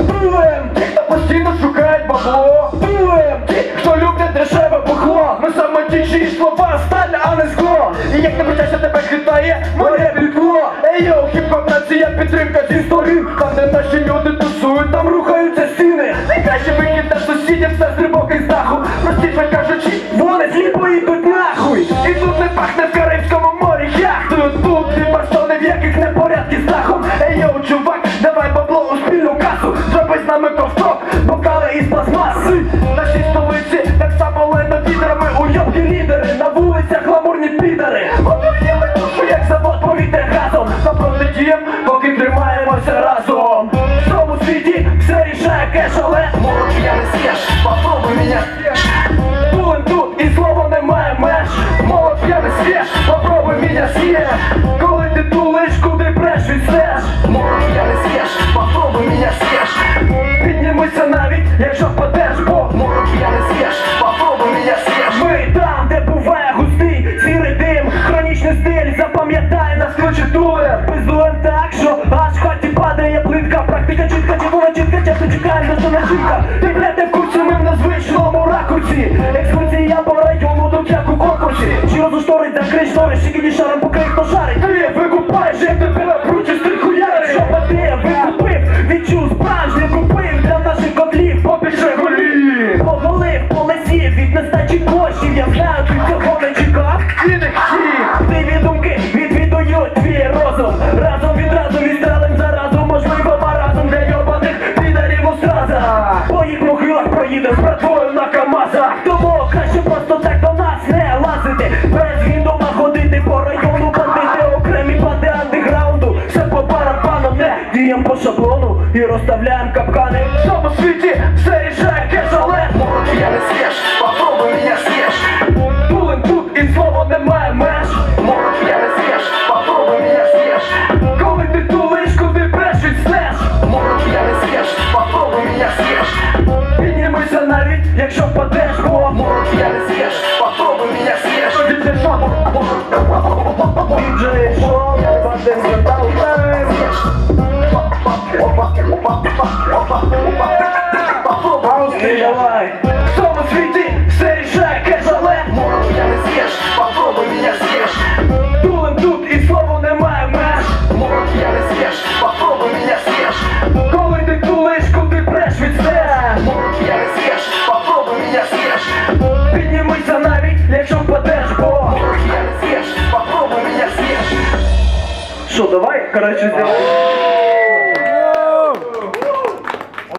Дулем ті, хто постійно шукають бабло. Ті, хто люблять дешеве бухло Ми саме слова сталь, а не скло І як не почався тебе хитає, моє підкло Ей йоу, хіп-хоп нація, підтримка зі сторін Там де наші люди тусують, там рухаються стіни. Найкраще світі все рішає кеш, але Мороч я не з'їш, попробуй мене. Булим тут і слова немає меж. Молод я не з'їш, попробуй мене з'їш Коли ти тулиш, куди преш відстеш Молод я не з'їш, попробуй мене з'їш Піднімися навіть, якщо впадеш, бо Молод я не з'їш, попробуй мене з'їш Ми там, де буває густий сірий дим. Хронічний стиль, запам'ятай нас ключі дулем Пиздуєм так, що аж в чітка, часто чекає на начинка Ти блядь, не в курсі, ми в незвичному ракурсі Екскурсія по району тут як у конкурсі. Чи розушторить, закрий штори, шикіді шаром покрий, хто шарить? Ти викупаєш, як тебе напручиш, ти хуяриш. Що ти викупив, відчув справжню купив Для наших котлів, попіше голів Поголив, полесів, від нестачі коштів. Я знаю, ти цього могилах проїде з братвою на камазах. Тому краще просто так до нас не лазити. Без гіндома ходити по району Бандити окремі банди андеграунду. Все по барабану, не дієм по шаблону. І розставляєм капкани. В цьому світі все рішає кеш, я не з'їш, якщо впадеш, бо Мороч я не з'їш, попробуй мене з'їш Діджей Шон, Діджей Шон, Банден навіть, якщо бо? З'їш, попробуй меня съешь Что, давай, короче, зробимо